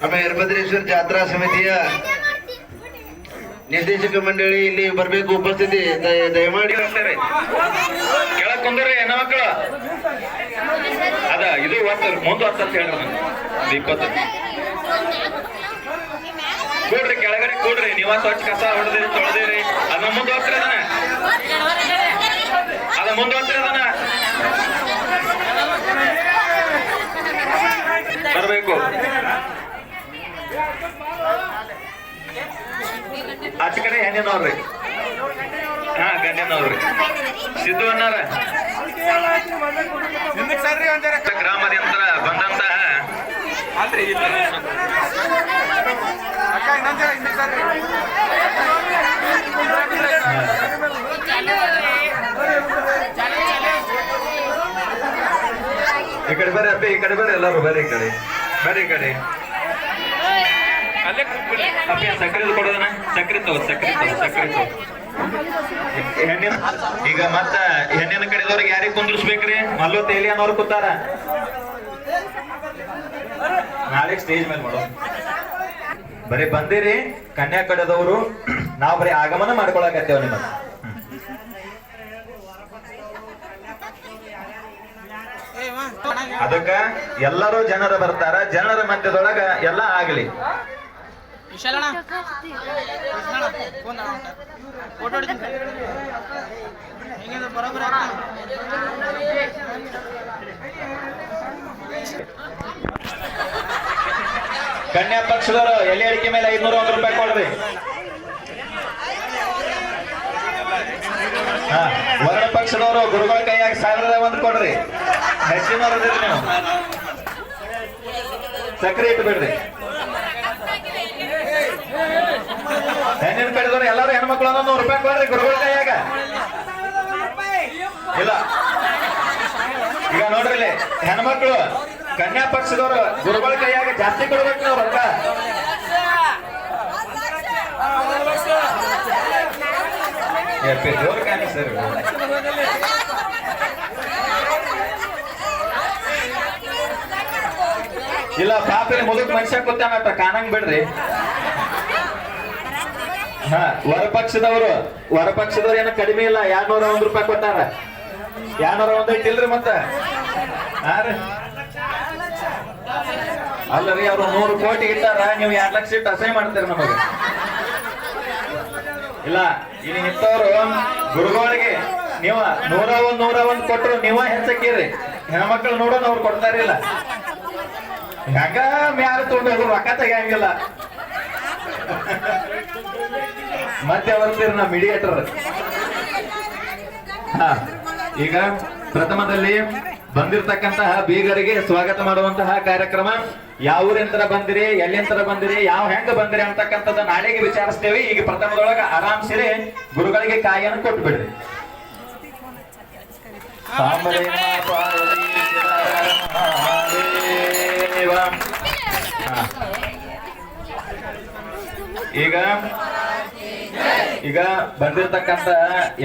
અમે વીરભદ્રેશ્વર જાત્રા સમિતિયા ನಿರ್ದೇಶಕ ಮಂಡಳಿ ಇಲ್ಲಿ ಬರಬೇಕು ಉಪಸ್ಥಿತಿ ದಯಮಾಡಿ. ಅಂತಾರೆ ಕೆಳಕ್ ಕುಂದ್ರೆ ಏನ ಮಕ್ಕಳ. ಅದ, ಇದು ಒತ್ತ ಮುಂದೆ ಅಂತ ಹೇಳ್ರಿ ಇಪ್ಪತ್ತು. ಕೂಡ್ರಿ, ಕೆಳಗಡೆ ಕೂಡ್ರಿ. ನೀವ ಸ್ವಚ್ಛ ಕಸ ಹೊಡೆದಿರಿ, ತೊಳೆದಿರಿ. ಅದನ್ನ ಮುಂದೆ ಹೋಗ್ತಾರೆ ಅದನ್ನ. ಅದ ಮುಂದೆ ಹೋಗ್ತಾರೆ ಅದನ್ನ. ಬರ್ಬೇಕು. ಆಚ ಕಡೆ ಹೆಣ್ಣಿನವ್ರಿ ಹಾ ಗಣ್ಯನವ್ರಿ ಸಿದ್ದು ಅನ್ನಾರ ಗ್ರಾಮದಿಂದ ಬಂದಂತಹ ಈ ಕಡೆ ಬರ್ರಿ ಅಪ್ಪಿ ಈ ಕಡೆ ಬರ್ರಿ ಎಲ್ಲರೂ ಬರ್ರಿ ಈ ಕಡೆ. ಬರ್ರಿ ಈ ಕಡೆ. ಈಗ ಮತ್ತ ಹೆಣ್ಣಿನ ಕಡೆದವ್ರಿಗೆ ಯಾರಿಗೆ ಕುಂದ್ರಿಸ್ಬೇಕ್ರಿ? ಮಲ್ಲೋ ತೇಲಿ ಅನ್ನೋರು ಕೂತಾರ. ನಾಳೆ ಸ್ಟೇಜ್ ಮೇಲೆ ಮಾಡೋ ಬರೀ ಬಂದಿರಿ, ಕನ್ಯಾ ಕಡೆದವರು, ನಾವ್ ಬರೀ ಆಗಮನ ಮಾಡ್ಕೊಳಕತ್ತೇವ ನಿಮ್ಮ ಅದಕ್ಕ ಎಲ್ಲರೂ ಜನರು ಬರ್ತಾರ, ಜನರ ಮಧ್ಯದೊಳಗ ಎಲ್ಲ ಆಗ್ಲಿ. ವಿಶಾಲಣ್ಣ ಕನ್ಯಾ ಪಕ್ಷದವರು, ಎಲೆ ಅಡಿಕೆ ಮೇಲೆ ಐದ್ನೂರ ರೂಪಾಯಿ ಕೊಡ್ರಿ. ವರ್ಣ ಪಕ್ಷದವರು, ಗುರುಗಳ ಕೈಯಾಗಿ ಸಾವಿರದ ಒಂದು ಕೊಡ್ರಿ. ಇದೀರಿ ನೀವು. ಸಕ್ಕರೆ ಇಟ್ಟು ಬಿಡ್ರಿ. ಹೆಣ್ಣಿನ ಕಡೆದವ್ರು ಎಲ್ಲರೂ ಹೆಣ್ಮಕ್ಳು ಒಂದೊಂದು ನೂರು ರೂಪಾಯಿ ಕೊಡ್ರಿ, ಗುರುಗಳ ಕೈಯಾಗ. ಇಲ್ಲ. ಈಗ ನೋಡ್ರಿ ಹೆಣ್ಮಕ್ಳು, ಕನ್ಯಾ ಪಕ್ಷದವ್ರು ಗುರುಗಳ ಕೈಯಾಗ ಜಾಸ್ತಿ ಕೊಡ್ಬೇಕು ನಾವು ರೊಕ್ಕ. ಜೋರ್ ಕಾಣಿ ಸರ್. ಇಲ್ಲ ಪಾಪ ಇಲ್ಲಿ ಮುದುಕ್ ಮನುಷ್ಯ ಕೂತಾನಟ ಕಾಣಂಗ್ ಬಿಡ್ರಿ. ವರಪಕ್ಷದವರು ವರಪಕ್ಷದವ್ರು ಏನೋ ಕಡಿಮೆ ಇಲ್ಲ. ಎರಡ್ನೂರ ಒಂದ್ ರೂಪಾಯಿ ಕೊಟ್ಟಾರ? ಎರಡ್ನೂರ ಒಂದ್ ಇಟ್ಟಿಲ್ರಿ ಮತ್ತ? ಅಲ್ಲರಿ ಅವ್ರು ನೂರು ಕೋಟಿ ಇಟ್ಟಾರ, ನೀವು ಎರಡ್ ಲಕ್ಷ ಇಟ್ಟು ಅಸಹ್ಯ ಮಾಡ್ತೀರಿ ನಮಗೆ. ಇಲ್ಲ ಇಲ್ಲಿ ನಿಂತವ್ರು ಗುರುಗಳಿಗೆ ನೀವ ನೂರ ಒಂದ್ ನೂರ ಒಂದ್ ಕೊಟ್ರು ನೀವ ಹೆಚ್ಚಕ್ಕೀರಿ. ಹೆಣ್ಮಕ್ಳು ನೋಡೋಣ ಅವ್ರು ಕೊಡ್ತಾರಿಲ್ಲ ಹಂಗ ಮ್ಯಾರ ತೊಗೊಂಡ್ರು ರೊಕ್ಕ ತೆಗಿಯಂಗಿಲ್ಲ. ಮತ್ತೆ ಬರ್ತೀರಿ ನಾ ಮಿಡಿಯೇಟರ್ ಈಗ ಪ್ರಥಮದಲ್ಲಿ ಬಂದಿರತಕ್ಕಂತಹ ಬೀಗರಿಗೆ ಸ್ವಾಗತ ಮಾಡುವಂತಹ ಕಾರ್ಯಕ್ರಮ. ಯಾವ ಊರಿಂತರ ಬಂದಿರಿ ಎಲ್ಲಿಂತರ ಬಂದಿರಿ, ಯಾವ ಹೆಂಗ ಬಂದಿರಿ ಅಂತಕ್ಕಂಥದ್ದು ನಾಳೆಗೆ ವಿಚಾರಿಸ್ತೇವೆ. ಈಗ ಪ್ರಥಮದೊಳಗ ಆರಾಮ್ಸಿರಿ, ಗುರುಗಳಿಗೆ ಕಾಯಿಯನ್ನು ಕೊಟ್ಟು ಬಿಡ್ರಿ. ಈಗ ಈಗ ಬಂದಿರತಕ್ಕಂತ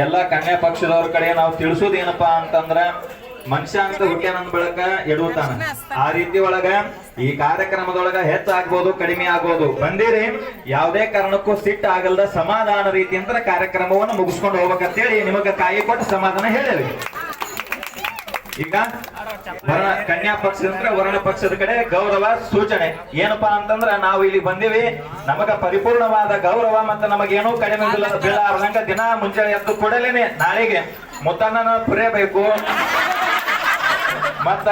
ಎಲ್ಲಾ ಕನ್ಯಾ ಪಕ್ಷದವ್ರ ಕಡೆ ನಾವು ತಿಳಿಸೋದೇನಪ್ಪಾ ಅಂತಂದ್ರ, ಮನುಷ್ಯ ಅಂತ ಹುಟ್ಟ್ಯಾನ ಅಂದ ಬಳಕ ಎಡುತ್ತಾನ ಆ ರೀತಿ ಒಳಗ ಈ ಕಾರ್ಯಕ್ರಮದೊಳಗ ಹೆಚ್ಚಾಗ್ಬೋದು ಕಡಿಮೆ ಆಗ್ಬೋದು. ಬಂದಿರಿ, ಯಾವುದೇ ಕಾರಣಕ್ಕೂ ಸಿಟ್ಟು ಆಗಲ್ದ ಸಮಾಧಾನ ರೀತಿಯಿಂದ ಕಾರ್ಯಕ್ರಮವನ್ನು ಮುಗಿಸ್ಕೊಂಡು ಹೋಗ್ಬೇಕಂತೇಳಿ ನಿಮಗ ಕಾಯಿ ಕೊಟ್ಟು ಸಮಾಧಾನ ಹೇಳೇವಿ. ಈಗ ವರ್ಣ ಕನ್ಯಾ ಪಕ್ಷ ಅಂದ್ರೆ ವರ್ಣ ಪಕ್ಷದ ಕಡೆ ಗೌರವ ಸೂಚನೆ. ಏನಪ್ಪಾ ಅಂತಂದ್ರ ನಾವು ಇಲ್ಲಿ ಬಂದಿವಿ, ನಮಗ ಪರಿಪೂರ್ಣವಾದ ಗೌರವ ಮತ್ತೆ ನಮಗೇನು ಕಡಿಮೆ ಬೀಳಾರ್ದಂಗ ದಿನ ಮುಂಜಾನೆ ಎದ್ದು ಕೂಡಲೇನೆ ನಾಳೆಗೆ ಮುತ್ತಣ್ಣನ ಪುರೇಬೇಕು ಮತ್ತ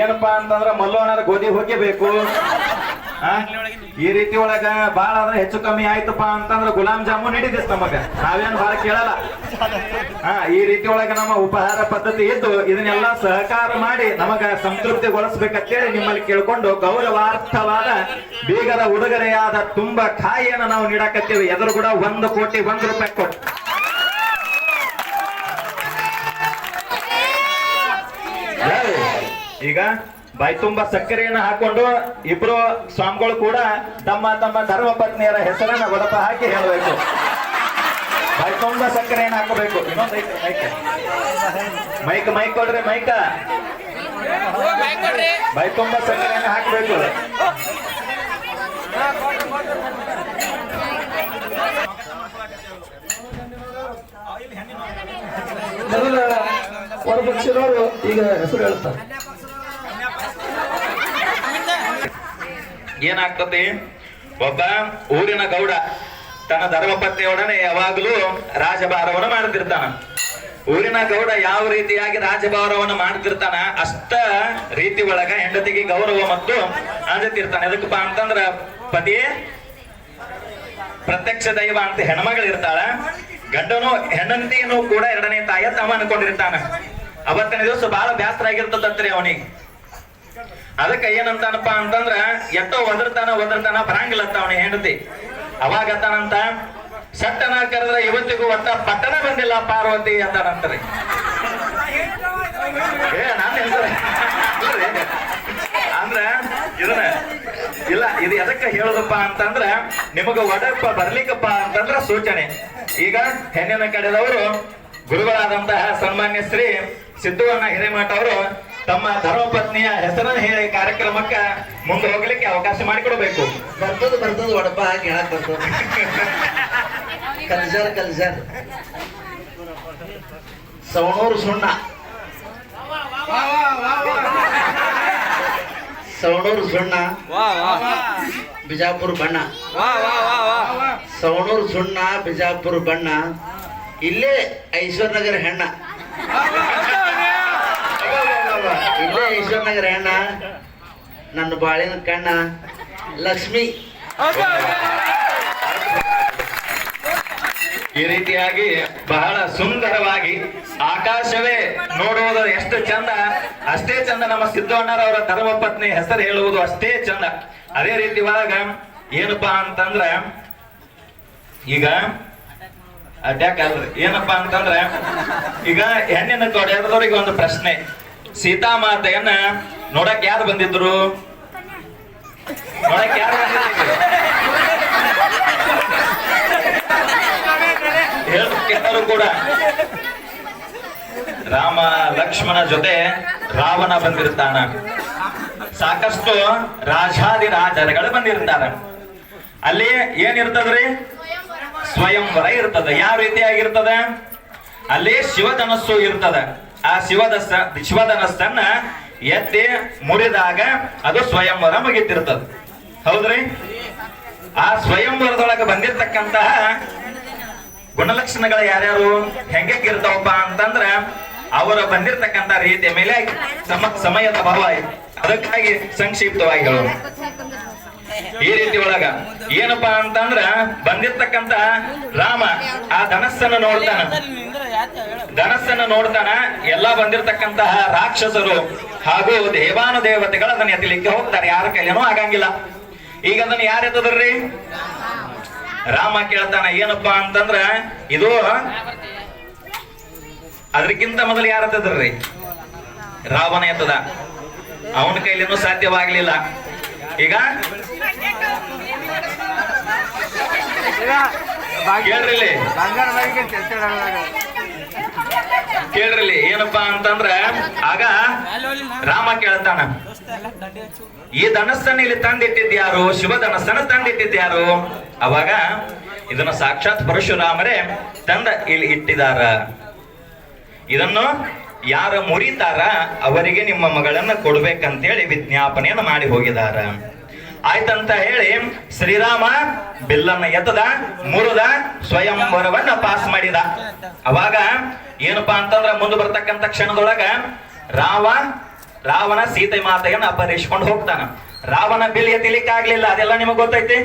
ಏನಪ್ಪಾ ಅಂತಂದ್ರ ಮಲ್ಲೋಣರ ಗೋಧಿ ಹೋಗಿಬೇಕು? ಈ ರೀತಿ ಒಳಗ ಬಾಳ ಅಂದ್ರೆ ಹೆಚ್ಚು ಕಮ್ಮಿ ಆಯ್ತಪ್ಪ ಅಂತಂದ್ರೆ ಗುಲಾಬ್ ಜಾಮೂನ್ ಹಿಡಿದಿಸ್ ನಮಗ. ನಾವೇನು ಬಾಳ ಕೇಳಲ್ಲ. ಹಾ ಈ ರೀತಿ ಒಳಗ ನಮ್ಮ ಉಪಹಾರ ಪದ್ಧತಿ ಇದ್ದು ಇದನ್ನೆಲ್ಲ ಸಹಕಾರ ಮಾಡಿ ನಮಗ ಸಂತೃಪ್ತಿಗೊಳಿಸ್ಬೇಕಂತೇಳಿ ನಿಮ್ಮಲ್ಲಿ ಕೇಳ್ಕೊಂಡು ಗೌರವಾರ್ಥವಾದ ಬೀಗದ ಉಡುಗೊರೆಯಾದ ತುಂಬಾ ಕಾಯಿಯನ್ನು ನಾವು ನೀಡಕತ್ತೀವಿ. ಎದುರು ಕೂಡ ಒಂದು ಕೋಟಿ, ಒಂದು ರೂಪಾಯಿ ಕೊಟ್ಟು. ಈಗ ಬಾಯಿ ತುಂಬಾ ಸಕ್ಕರೆಯನ್ನು ಹಾಕೊಂಡು ಇಬ್ರು ಸ್ವಾಮಿಗಳು ಕೂಡ ತಮ್ಮ ತಮ್ಮ ಧರ್ಮ ಪತ್ನಿಯರ ಹೆಸರನ್ನ ಒಡಪ ಹಾಕಿ ಹೇಳಬೇಕು. ಬಾಯಿ ತುಂಬಾ ಸಕ್ಕರೆಯನ್ನು ಹಾಕಬೇಕು. ಇನ್ನೊಂದು ಮೈಕ್. ಮೈಕ್ ಕೊಡ್ರಿ, ಮೈಕ. ಬೈ ತುಂಬಾ ಸಕ್ಕರೆಯನ್ನು ಹಾಕಬೇಕು. ಹೊರಪಕ್ಷದವರು ಈಗ ಹೆಸರು ಹೇಳ್ತಾರೆ. ಏನಾಗ್ತದೆ? ಒಬ್ಬ ಊರಿನ ಗೌಡ ತನ್ನ ಧರ್ಮಪತ್ನಿಯೊಡನೆ ಯಾವಾಗಲೂ ರಾಜಭಾರವನ್ನು ಮಾಡ್ತಿರ್ತಾನ. ಊರಿನ ಗೌಡ ಯಾವ ರೀತಿಯಾಗಿ ರಾಜಭಾರವನ್ನು ಮಾಡ್ತಿರ್ತಾನ, ಅಷ್ಟ ರೀತಿ ಒಳಗ ಹೆಂಡತಿಗೆ ಗೌರವ ಮತ್ತು ಅಂಜತಿರ್ತಾನೆ ಅದಕ್ಕಪ್ಪ ಅಂತಂದ್ರ ಪತಿ ಪ್ರತ್ಯಕ್ಷ ದೈವ ಅಂತ ಹೆಣ್ಮಗಳು ಇರ್ತಾಳ ಗಂಡನು ಹೆಂಡತಿಯನ್ನು ಕೂಡ ಎರಡನೇ ತಾಯ ತಮ್ಮ ಅನ್ಕೊಂಡಿರ್ತಾನ ಅವತ್ತಿನ ದಿವಸ ಬಹಳ ಬ್ಯಾಸ್ತ್ರ ಅವನಿಗೆ. ಅದಕ್ಕೆ ಏನಂತಾನಪ್ಪ ಅಂತಂದ್ರ, ಎಷ್ಟೋ ಒದರ್ತಾನ ಒದರ್ತಾನ ಬರಂಗಿಲ್ಲತ್ತ ಅವನ ಹೆಂಡತಿ. ಅವಾಗ ಅಂತಾನಂತ ಸಟ್ಟನ ಕರೆದ್ರೆ ಇವತ್ತಿಗೂ ಒಟ್ಟ ಪಟ್ಟಣ ಬಂದಿಲ್ಲ ಪಾರ್ವತಿ ಅಂತಾನಂತಾರೆ. ಏ, ನಾನು ಅಂದ್ರ ಇದನ್ನ ಇಲ್ಲ, ಇದು ಎದಕ್ಕೆ ಹೇಳುದಪ್ಪ ಅಂತಂದ್ರ, ನಿಮಗ ಒಡಪ್ಪ ಬರ್ಲಿಕ್ಕಪ್ಪ ಅಂತಂದ್ರ ಸೂಚನೆ. ಈಗ ಹೆಣ್ಣಿನ ಕಡೆದವರು ಗುರುಗಳಾದಂತಹ ಸನ್ಮಾನ್ಯ ಶ್ರೀ ಸಿದ್ದುವನ್ನ ಹಿರೇಮಠ ಅವರು ತಮ್ಮ ಧರ್ಮಪತ್ನಿಯ ಹೆಸರನ್ನ ಹೇಳಿ ಕಾರ್ಯಕ್ರಮಕ್ಕ ಮುಂದೆ ಹೋಗ್ಲಿಕ್ಕೆ ಅವಕಾಶ ಮಾಡಿಕೊಡ್ಬೇಕು. ಬರ್ತದ ಬರ್ತದ ಒಡಪ ಹಾಕಿ ಹೇಳಕ್ ಬರ್ತದ. ಕಲ್ಸರ್ ಕಲ್ಸರ್ ಸವಣೂರು ಸುಣ್ಣ. ಸವಣೂರು ಸುಣ್ಣ. ಬಿಜಾಪುರ ಬಣ್ಣ. ಸವಣೂರು ಸುಣ್ಣ, ಬಿಜಾಪುರ ಬಣ್ಣ. ಇಲ್ಲೇ ಐಶ್ವರ್ನಗರ ಹೆಣ್ಣ. ಅಣ್ಣ ನನ್ನ ಬಾಳಿನ ಕಣ್ಣ ಲಕ್ಷ್ಮಿ. ಈ ರೀತಿಯಾಗಿ ಬಹಳ ಸುಂದರವಾಗಿ ಆಕಾಶವೇ ನೋಡುವುದು ಎಷ್ಟು ಚಂದ. ಅಷ್ಟೇ ಚಂದ ನಮ್ಮ ಸಿದ್ದಣ್ಣರವರ ಧರ್ಮಪತ್ನಿ ಹೆಸರು ಹೇಳುವುದು ಅಷ್ಟೇ ಚಂದ. ಅದೇ ರೀತಿ ಒಳಗ ಏನಪ್ಪಾ ಅಂತಂದ್ರ ಈಗ ಅಟ್ಯಾಕ್ ಅಲ್ರಿ? ಏನಪ್ಪಾ ಅಂತಂದ್ರ ಈಗ ಹೆಣ್ಣಿನ ತೊಡೆಯದವರಿಗೆ ಒಂದು ಪ್ರಶ್ನೆ. ಸೀತಾಮಾತೆಯನ್ನ ನೋಡಕ್ ಯಾರು ಬಂದಿದ್ರು? ನೋಡಕ್ ಯಾರು ಬಂದಿದ್ರು? ಕೂಡ. ರಾಮ ಲಕ್ಷ್ಮಣ ಜೊತೆ ರಾವಣ ಬಂದಿರ್ತಾನ. ಸಾಕಷ್ಟು ರಾಜಾದಿ ರಾಜರುಗಳು ಬಂದಿರ್ತಾರ. ಅಲ್ಲಿ ಏನಿರ್ತದ್ರಿ? ಸ್ವಯಂವರ ಇರ್ತದ. ಯಾವ ರೀತಿಯಾಗಿರ್ತದೆ? ಅಲ್ಲಿ ಶಿವಧನಸ್ಸು ಇರ್ತದ. ಆ ಶಿವದ ಶಿವಧನಸ್ಸನ್ನ ಎತ್ತಿ ಮುರಿದಾಗ ಅದು ಸ್ವಯಂವರ ಮುಗಿತಿರ್ತದ. ಹೌದ್ರಿ? ಆ ಸ್ವಯಂವರದೊಳಗೆ ಬಂದಿರ್ತಕ್ಕಂತಹ ಗುಣಲಕ್ಷಣಗಳು ಯಾರ್ಯಾರು? ಹೆಂಗೆ ಇರ್ತಾವಪ್ಪ ಅಂತಂದ್ರ ಅವರ ಬಂದಿರತಕ್ಕಂತ ರೀತಿಯ ಮೇಲೆ ಸಮ, ಸಮಯದ ಭಾವ ಅದಕ್ಕಾಗಿ ಸಂಕ್ಷಿಪ್ತವಾಗಿ ಹೇಳೋಣ. ಈ ರೀತಿ ಒಳಗ ಏನಪ್ಪಾ ಅಂತಂದ್ರ ಬಂದಿರ್ತಕ್ಕಂತ ರಾಮ ಆ ಧನಸ್ಸನ್ನು ನೋಡ್ತಾನ. ಧನಸ್ಸನ್ನು ನೋಡ್ತಾನ. ಎಲ್ಲ ಬಂದಿರತಕ್ಕಂತಹ ರಾಕ್ಷಸರು ಹಾಗೂ ದೇವಾನು ದೇವತೆಗಳು ಅದನ್ನ ಎತ್ತಲಿಕ್ಕೆ ಹೋಗ್ತಾರೆ. ಯಾರ ಕೈಲೇನೂ ಆಗಂಗಿಲ್ಲ. ಈಗ ಅದನ್ನ ಯಾರು ಎತ್ತದ್ರಿ? ರಾಮ ಕೇಳ್ತಾನ, ಏನಪ್ಪಾ ಅಂತಂದ್ರ ಇದು ಅದಕ್ಕಿಂತ ಮೊದಲು ಯಾರ ಎತ್ತದ್ರಿ? ರಾವಣ ಎತ್ತದ. ಅವನ ಕೈಲೇನೂ ಸಾಧ್ಯವಾಗ್ಲಿಲ್ಲ. ಈಗ? ಕೇಳ್ರಿಲ್ಲಿ. ಕೇಳ್ರಿಲ್ಲಿ ಏನಪ್ಪಾ ಅಂತಂದ್ರ ಆಗ ರಾಮ ಕೇಳ್ತಾನ. ಈ ಧನಸ್ಸನ್ನ ಇಲ್ಲಿ ತಂದಿಟ್ಟಿದ್ಯಾರು ಶಿವ ಧನಸ್ಸನ್ನು ತಂದಿಟ್ಟಿದ್ಯಾರು ಅವಾಗ ಇದನ್ನ ಸಾಕ್ಷಾತ್ ಪರಶುರಾಮರೇ ತಂದ ಇಲ್ಲಿ ಇಟ್ಟಿದಾರ. ಇದನ್ನು ಯಾರು ಮುರಿತಾರ ಅವರಿಗೆ ನಿಮ್ಮ ಮಗಳನ್ನ ಕೊಡ್ಬೇಕಂತೇಳಿ ವಿಜ್ಞಾಪನೆಯನ್ನು ಮಾಡಿ ಹೋಗಿದಾರ. ಆಯ್ತಂತ ಹೇಳಿ ಶ್ರೀರಾಮ ಬಿಲ್ಲನ್ನ ಎತ್ತದ, ಮುರಿದ, ಸ್ವಯಂವರವನ್ನ ಪಾಸ್ ಮಾಡಿದ. ಅವಾಗ ಏನಪ್ಪಾ ಅಂತಂದ್ರ ಮುಂದೆ ಬರ್ತಕ್ಕಂಥ ಕ್ಷಣದೊಳಗ ರಾವ ರಾವಣ ಸೀತೆ ಮಾತೆಯನ್ನ ಅಪಹರಿಸ್ಕೊಂಡು ಹೋಗ್ತಾನ. ರಾವಣ ಬಿಲ್ ಎತ್ತಿಲಿಕ್ಕಾಗ್ಲಿಲ್ಲ, ಅದೆಲ್ಲ ನಿಮಗೆ ಗೊತ್ತೈತಿ?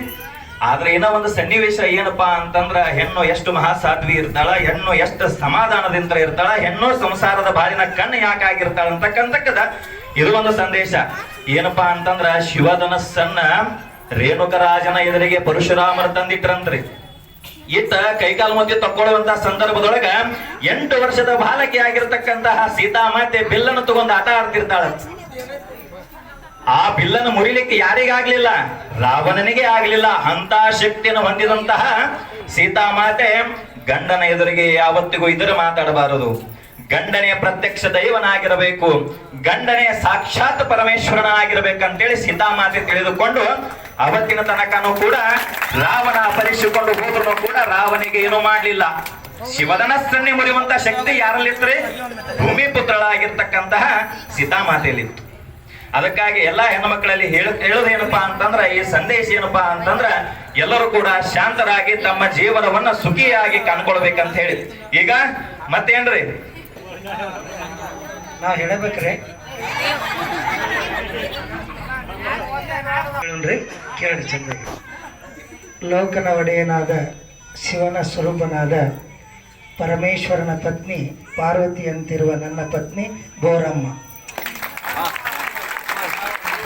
ಆದ್ರೆ ಏನೋ ಒಂದು ಸನ್ನಿವೇಶ ಏನಪ್ಪಾ ಅಂತಂದ್ರ ಹೆಣ್ಣು ಎಷ್ಟು ಮಹಾಸಾಧ್ವಿ ಇರ್ತಾಳ, ಹೆಣ್ಣು ಎಷ್ಟು ಸಮಾಧಾನದಿಂದ ಇರ್ತಾಳ, ಹೆಣ್ಣು ಸಂಸಾರದ ಬಾಳಿನ ಕಣ್ಣು ಯಾಕಾಗಿರ್ತಾಳ ಅಂತಕ್ಕಂತಕ್ಕದ ಇದು ಒಂದು ಸಂದೇಶ. ಏನಪ್ಪಾ ಅಂತಂದ್ರ ಶಿವಧನಸ್ಸನ್ನ ರೇಣುಕರಾಜನ ಎದುರಿಗೆ ಪರಶುರಾಮರು ತಂದಿಟ್ರಂತ್ರಿ. ಇತ್ತ ಕೈಕಾಲ ಮಧ್ಯೆ ತಕ್ಕೊಳ್ಳುವಂತ ಸಂದರ್ಭದೊಳಗ ಎಂಟು ವರ್ಷದ ಬಾಲಕಿ ಆಗಿರ್ತಕ್ಕಂತಹ ಸೀತಾಮಾತೆ ಬಿಲ್ಲನ್ನು ತಗೊಂಡು ಆಟ ಆಡ್ತಿರ್ತಾಳ. ಆ ಬಿಲ್ಲನ್ನು ಮುರಿಲಿಕ್ಕೆ ಯಾರಿಗಾಗ್ಲಿಲ್ಲ ರಾವಣನಿಗೆ ಆಗ್ಲಿಲ್ಲ. ಅಂತ ಶಕ್ತಿಯನ್ನು ಹೊಂದಿದಂತಹ ಸೀತಾಮಾತೆ ಗಂಡನ ಎದುರಿಗೆ ಯಾವತ್ತಿಗೂ ಇದರ ಮಾತಾಡಬಾರದು. ಗಂಡನೇ ಪ್ರತ್ಯಕ್ಷ ದೈವನಾಗಿರಬೇಕು. ಗಂಡನೇ ಸಾಕ್ಷಾತ್ ಪರಮೇಶ್ವರನಾಗಿರ್ಬೇಕಂತೇಳಿ ಸೀತಾಮಾತೆ ತಿಳಿದುಕೊಂಡು ಅವತ್ತಿನ ತನಕನೂ ಕೂಡ ರಾವಣ ಅಪರಿಸಿಕೊಂಡು ಹೋದ್ರು ಕೂಡ ರಾವಣಿಗೆ ಏನು ಮಾಡಲಿಲ್ಲ. ಶಿವಧನಸ್ಸನ್ನೇ ಮುರಿಯುವಂತ ಶಕ್ತಿ ಯಾರಲ್ಲಿತ್ರಿ ಭೂಮಿ ಪುತ್ರಳಾಗಿರ್ತಕ್ಕಂತಹ ಸೀತಾಮಾತೆಯಲ್ಲಿತ್ತು ಅದಕ್ಕಾಗಿ ಎಲ್ಲಾ ಹೆಣ್ಣು ಮಕ್ಕಳಲ್ಲಿ ಹೇಳ ಹೇಳೋದೇನಪ್ಪಾ ಅಂತಂದ್ರ, ಈ ಸಂದೇಶ ಏನಪ್ಪಾ ಅಂತಂದ್ರ, ಎಲ್ಲರೂ ಕೂಡ ಶಾಂತರಾಗಿ ತಮ್ಮ ಜೀವನವನ್ನ ಸುಖಿಯಾಗಿ ಕಾಣ್ಕೊಳ್ಬೇಕಂತ ಹೇಳಿ. ಈಗ ಮತ್ತೇನ್ರಿ? ನಾವ್ ಹೇಳಬೇಕ್ರಿ. ಕೇಳಿ ಚಂದ ಲೋಕನ ಒಡೆಯನಾದ ಶಿವನ ಸ್ವರೂಪನಾದ ಪರಮೇಶ್ವರನ ಪತ್ನಿ ಪಾರ್ವತಿಯಂತಿರುವ ನನ್ನ ಪತ್ನಿ ಬೋರಮ್ಮ.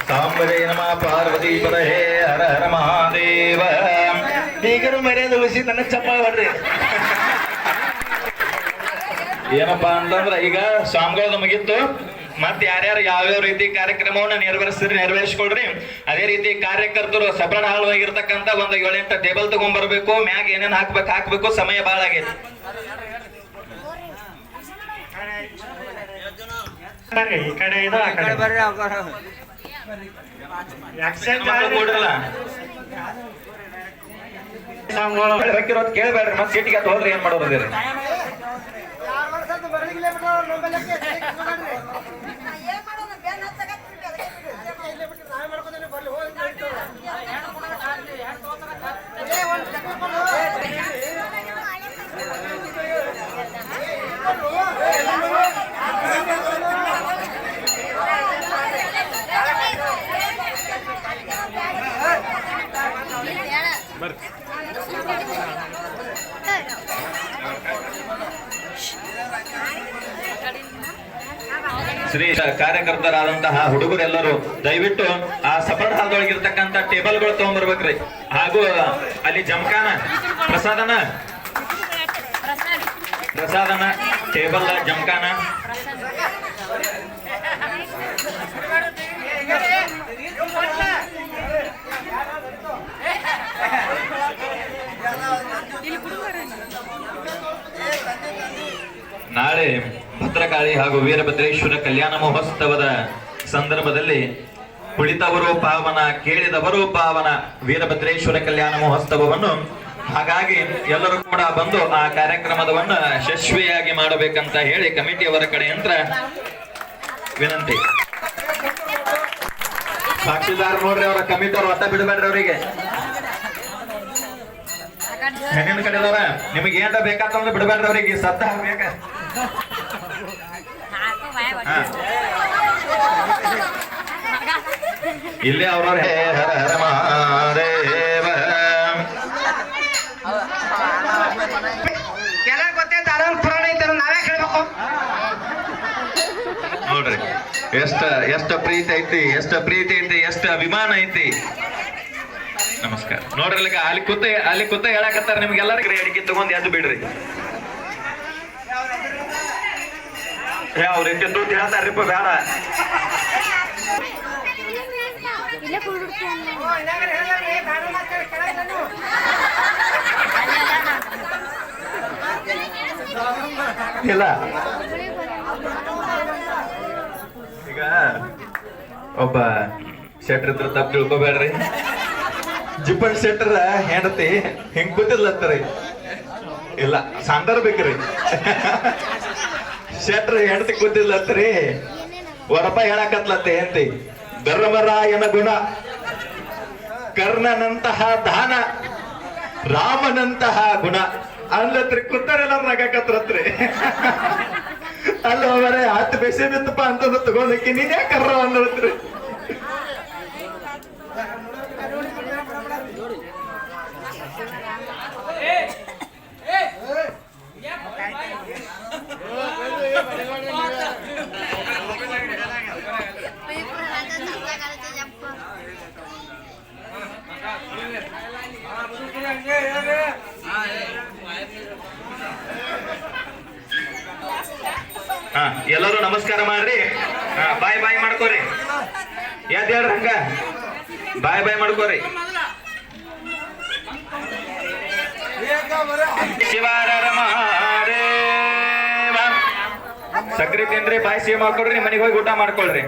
ಸಾಂಬರೇ ನಮ, ಪಾರ್ವತಿ ಪರಹೇ ಹರ ಹರ ಮಹಾದೇವ. ಈಗರೂ ಮರ್ಯಾದೆ ಉಳಿಸಿ ನನ್ನ ಚಪ್ಪಾಳೆ ಬರ್ರಿ ಏನಪ್ಪಾ ಅಂತಂದ್ರ, ಈಗ ಸ್ವಾಮಿಗಳದ ಮುಗಿತ್ತು ಮತ್ತೆ ಯಾರ್ಯಾರು ಯಾವ್ಯಾವ ರೀತಿ ಕಾರ್ಯಕ್ರಮವನ್ನ ನೆರವೇರಿಸ್ರಿ ನೆರವೇರಿಸ್ಕೊಳ್ರಿ ಅದೇ ರೀತಿ ಕಾರ್ಯಕರ್ತರು ಸಬರಣ ಹಾಳವಾಗಿರ್ತಕ್ಕಂತ ಒಂದು ಏಳೆಂಟು ಟೇಬಲ್ ತಗೊಂಡ್ಬರ್ಬೇಕು ಮ್ಯಾಗ ಏನೇನ್ ಹಾಕ್ಬೇಕು ಹಾಕ್ಬೇಕು, ಸಮಯ ಬಾಳ ಆಗೈತಿ. ಈ ಕಡೆ ಇದು ಆ ಕಡೆ. ಬೇಕಿರೋದ್ ಕೇಳ್ಬೇಡ್ರಿ ಮತ್ ಸೀಟಿಗೆ ಅದು ಹೋದ್ರೆ ಏನ್ ಮಾಡೋದು ಅದೇರಿ? ಶ್ರೀ ಕಾರ್ಯಕರ್ತರಾದಂತಹ ಹುಡುಗರೆಲ್ಲರೂ ದಯವಿಟ್ಟು ಆ ಸಪರೇಟ್ ಹಾಲ್ದೊಳಗಿರ್ತಕ್ಕಂತ ಟೇಬಲ್ಗಳು ತಗೊಂಡ್ಬರ್ಬೇಕ್ರಿ ಹಾಗೂ ಅಲ್ಲಿ ಜಮಖಾನ ಪ್ರಸಾದನ. ಪ್ರಸಾದನ ಟೇಬಲ್ ಜಮಖಾನ ನಾಳೆ ಭದ್ರಕಾಳಿ ಹಾಗೂ ವೀರಭದ್ರೇಶ್ವರ ಕಲ್ಯಾಣ ಮಹೋತ್ಸವದ ಸಂದರ್ಭದಲ್ಲಿ ಕುಳಿತವರು ಪಾವನ, ಕೇಳಿದವರು ಪಾವನ ವೀರಭದ್ರೇಶ್ವರ ಕಲ್ಯಾಣ ಮಹೋತ್ಸವವನ್ನು ಹಾಗಾಗಿ ಎಲ್ಲರೂ ಕೂಡ ಬಂದು ಆ ಕಾರ್ಯಕ್ರಮದವನ್ನ ಯಶಸ್ವಿಯಾಗಿ ಮಾಡಬೇಕಂತ ಹೇಳಿ ಕಮಿಟಿಯವರ ಕಡೆಯಂತ್ರ ವಿನಂತಿ ಸಾಕ್ಷಿದಾರ್ ನೋಡ್ರಿ ಅವರ ಕಮಿಟಿಯವ್ರು, ಒತ್ತ ಬಿಡಬೇಡ್ರಿ ಅವರಿಗೆ ಹೆಣ್ಣಿನ ಕಡೆದವ್ರ, ನಿಮಗೆ ಏನಾರ ಬೇಕಾತಂದ್ರೆ ಬಿಡಬೇಡ್ರಿ ಅವರಿಗೆ, ಸತ್ತ ಬೇಕ. ಇಲ್ಲೇ ಅವ್ರವ್ರ ಹೇ ಹರ ಹರ ಮಹಾದೇವ. ಎಲ್ಲ ಗೊತ್ತೈತೆ ಅದ್ರ ಪುರಾಣ ಐತೆ ನಾವೇ ಕೇಳ್ಬೇಕು. ನೋಡ್ರಿ ಎಷ್ಟ ಎಷ್ಟ ಪ್ರೀತಿ ಐತಿ ಎಷ್ಟ ಪ್ರೀತಿ ಐತಿ ಎಷ್ಟ ಅಭಿಮಾನ ಐತಿ. ನಮಸ್ಕಾರ. ನೋಡ್ರಿ ಅಲ್ಲಿ ಕೂತ ಅಲ್ಲಿ ಕೂತ ಹೇಳಕತ್ತಾರ ನಿಮ್ಗೆಲ್ಲರಿಗೂ ಅಡಿಕೆ ತಗೊಂಡ್ ಎದ್ದು ಬಿಡ್ರಿ. ಹೇಳ್ತಾರ್ರಿಪ್ಪ ಬೇಡ. ಇಲ್ಲೇ ಈಗ ಒಬ್ಬ ಶೆಟ್ರ್ ಇದ್ರ ತಪ್ಪು ತಿಳ್ಕೊಬೇಡ್ರಿ. ಜಿಪ್ಪನ್ ಶೆಟ್ರ ಹೆಂಡತಿ ಹಿಂಗ್ ಕೂತಿರ್ಲತ್ತರಿ ಇಲ್ಲ ಸಾಂದರ್ ಬೇಕ್ರಿ ಶೆಟ್ರ್ ಹೆಂಡತಿ ಕೂತಿರ್ಲತ್ತರಿ ವರಪ ಹೇಳಕತ್ಲತ್ತೆ ಹೆಂಡತಿ. ಧರ್ಮರಾಯನ ಗುಣ. ಕರ್ಣನಂತಹ ದಾನ. ರಾಮನಂತಹ ಗುಣ. ಅಲ್ಲತ್ರಿ ಕೂತಾರೆಲ್ಲ ನಗಕತ್ರತ್ರಿ ಅಲ್ಲ ಅವರೇ ಹತ್ತು ಬೆಸೆ ಬಿತ್ತಪ್ಪ ಅಂತಂದು ತಗೊಂಡಕ್ಕೆ ನೀನೇ ಕರ್ರ ಅನ್ನತ್ರಿ ಹಾ ಎಲ್ಲರೂ ನಮಸ್ಕಾರ ಮಾಡ್ರಿ. ಬಾಯ್ ಬಾಯ್ ಮಾಡ್ಕೋರಿ. ಎದ್ ಹೇಳ್ರಿ ಹಂಗ? ಬಾಯ್ ಬಾಯ್ ಮಾಡ್ಕೋರಿ. ಸಕ್ರಿ ತಿನ್ರಿ ಬಾಯ್ ಸಿಹಿ ಮಾಡ್ಕೊಡ್ರಿ ಮನೆಗೆ ಹೋಗಿ ಊಟ ಮಾಡ್ಕೊಳ್ರಿ.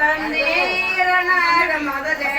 ತಂದೀರ ನಾಡ ಮದ ಜಯ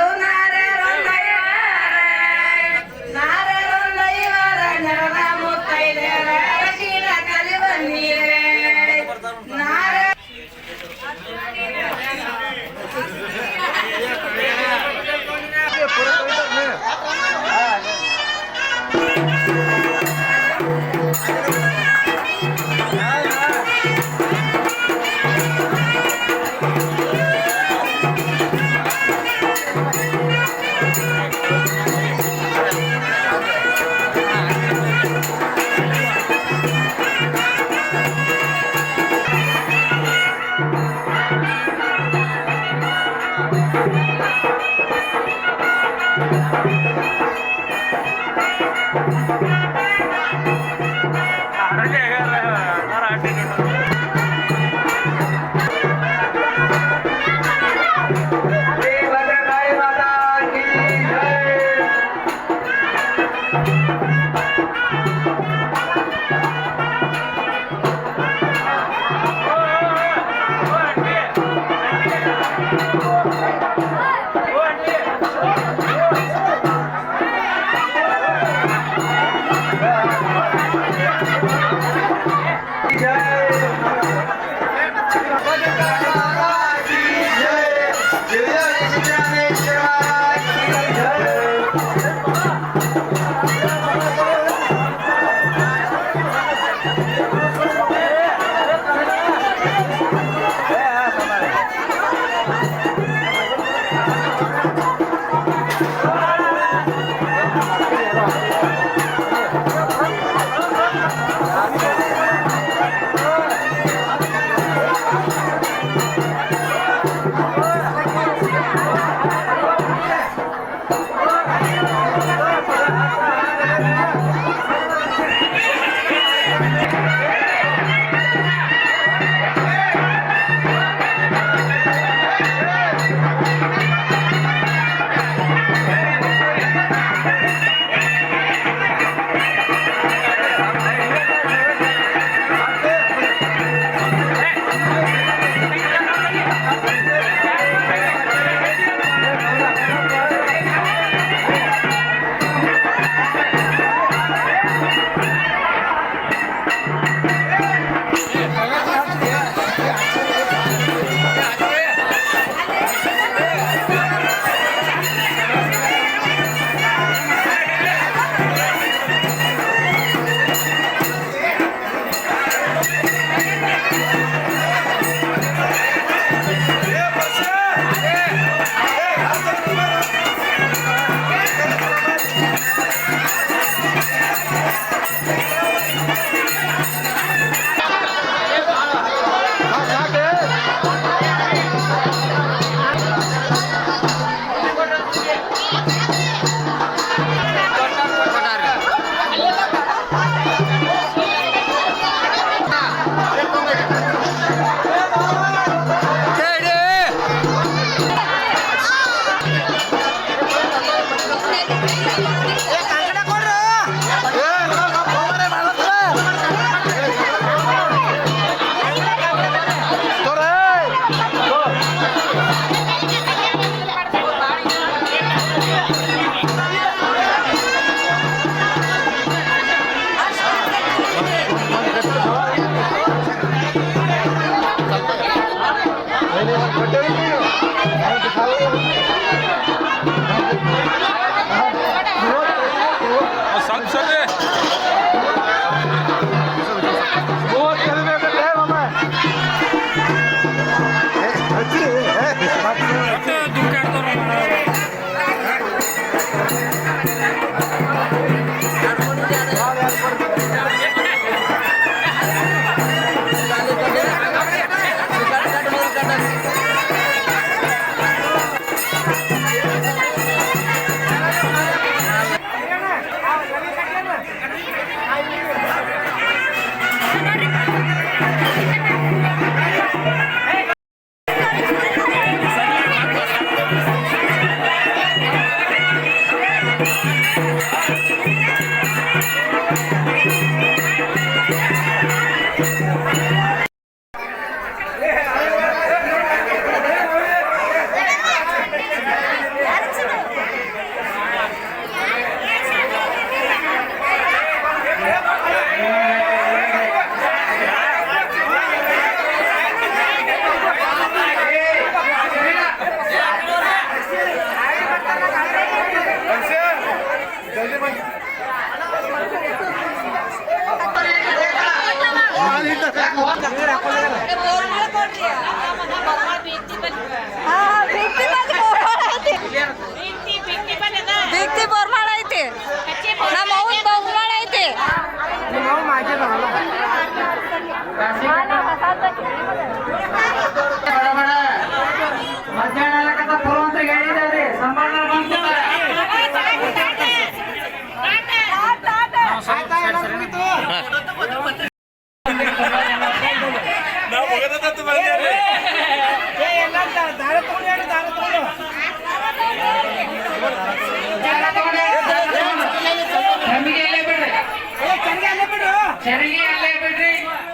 ಚರಿಗೆ ಅಲ್ಲೇ ಬಿಡ್ರಿ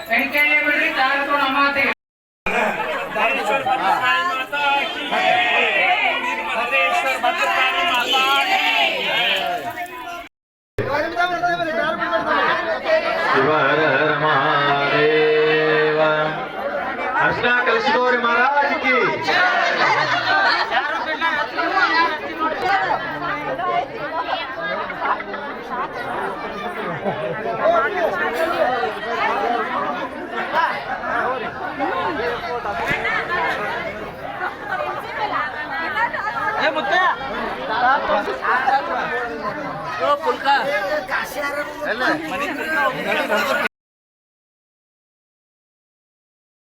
ಕಣಿಕೆ ಅಲ್ಲೇ ಬಿಡ್ರಿ ದಾರ ತಗೊಂಡು ಅಮ್ಮ ಅಂತ ಶಿವರ ಮಹಾದೇವ ಅರ್ಶನ ಕಲಿಸಿದವ್ರಿ ಪುಲ್ಕ.